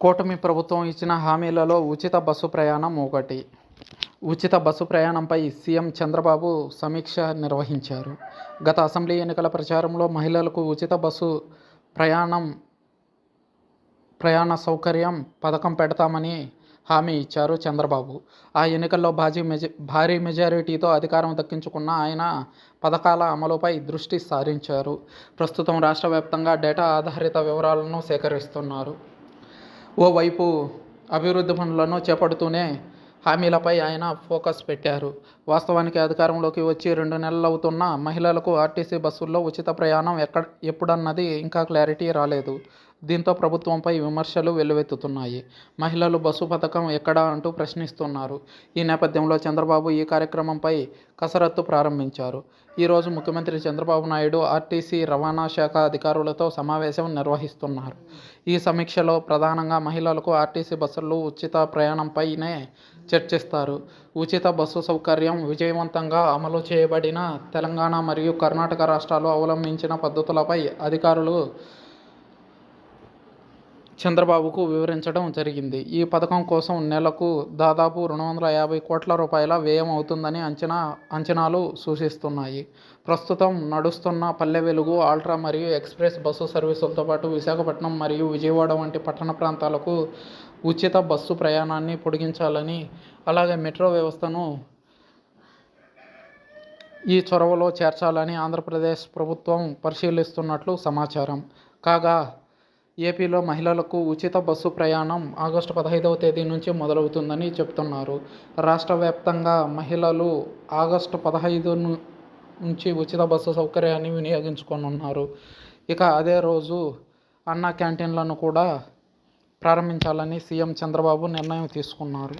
కూటమి ప్రభుత్వం ఇచ్చిన హామీలలో ఉచిత బస్సు ప్రయాణం ఒకటి. ఉచిత బస్సు ప్రయాణంపై సీఎం చంద్రబాబు సమీక్ష నిర్వహించారు. గత అసెంబ్లీ ఎన్నికల ప్రచారంలో మహిళలకు ఉచిత బస్సు ప్రయాణం ప్రయాణ సౌకర్యం పథకం పెడతామని హామీ ఇచ్చారు చంద్రబాబు. ఆ ఎన్నికల్లో భారీ మెజ భారీ మెజారిటీతో అధికారం దక్కించుకున్న ఆయన పథకాల అమలుపై దృష్టి సారించారు. ప్రస్తుతం రాష్ట్ర వ్యాప్తంగా డేటా ఆధారిత వివరాలను సేకరిస్తున్నారు. ఓవైపు అభివృద్ధి పనులను చేపడుతూనే హామీలపై ఆయన ఫోకస్ పెట్టారు. వాస్తవానికి అధికారంలోకి వచ్చి రెండు నెలలు అవుతున్న మహిళలకు ఆర్టీసీ బస్సుల్లో ఉచిత ప్రయాణం ఎక్కడ ఎప్పుడన్నది ఇంకా క్లారిటీ రాలేదు. దీంతో ప్రభుత్వంపై విమర్శలు వెల్లువెత్తుతున్నాయి. మహిళలు బస్సు పథకం ఎక్కడా అంటూ ప్రశ్నిస్తున్నారు. ఈ నేపథ్యంలో చంద్రబాబు ఈ కార్యక్రమంపై కసరత్తు ప్రారంభించారు. ఈరోజు ముఖ్యమంత్రి చంద్రబాబు నాయుడు ఆర్టీసీ రవాణా శాఖ అధికారులతో సమావేశం నిర్వహిస్తున్నారు. ఈ సమీక్షలో ప్రధానంగా మహిళలకు ఆర్టీసీ బస్సులు ఉచిత ప్రయాణంపైనే చర్చిస్తారు. ఉచిత బస్సు సౌకర్యం విజయవంతంగా అమలు చేయబడిన తెలంగాణ మరియు కర్ణాటక రాష్ట్రాలు అవలంబించిన పద్ధతులపై అధికారులు చంద్రబాబుకు వివరించడం జరిగింది. ఈ పథకం కోసం నెలకు దాదాపు రెండు వందల యాభై కోట్ల రూపాయల వ్యయం అవుతుందని అంచనా అంచనాలు సూచిస్తున్నాయి. ప్రస్తుతం నడుస్తున్న పల్లె వెలుగు ఆల్ట్రా మరియు ఎక్స్ప్రెస్ బస్సు సర్వీసులతో పాటు విశాఖపట్నం మరియు విజయవాడ వంటి పట్టణ ప్రాంతాలకు ఉచిత బస్సు ప్రయాణాన్ని పొడిగించాలని అలాగే మెట్రో వ్యవస్థను ఈ చొరవలో చేర్చాలని ఆంధ్రప్రదేశ్ ప్రభుత్వం పరిశీలిస్తున్నట్లు సమాచారం. కాగా ఏపీలో మహిళలకు ఉచిత బస్సు ప్రయాణం ఆగస్టు పదహైదవ తేదీ నుంచి మొదలవుతుందని చెప్తున్నారు. రాష్ట్ర వ్యాప్తంగా మహిళలు ఆగస్టు పదహైదు నుంచి ఉచిత బస్సు సౌకర్యాన్ని వినియోగించుకోనున్నారు. ఇక అదే రోజు అన్నా క్యాంటీన్లను కూడా ప్రారంభించాలని సీఎం చంద్రబాబు నిర్ణయం తీసుకున్నారు.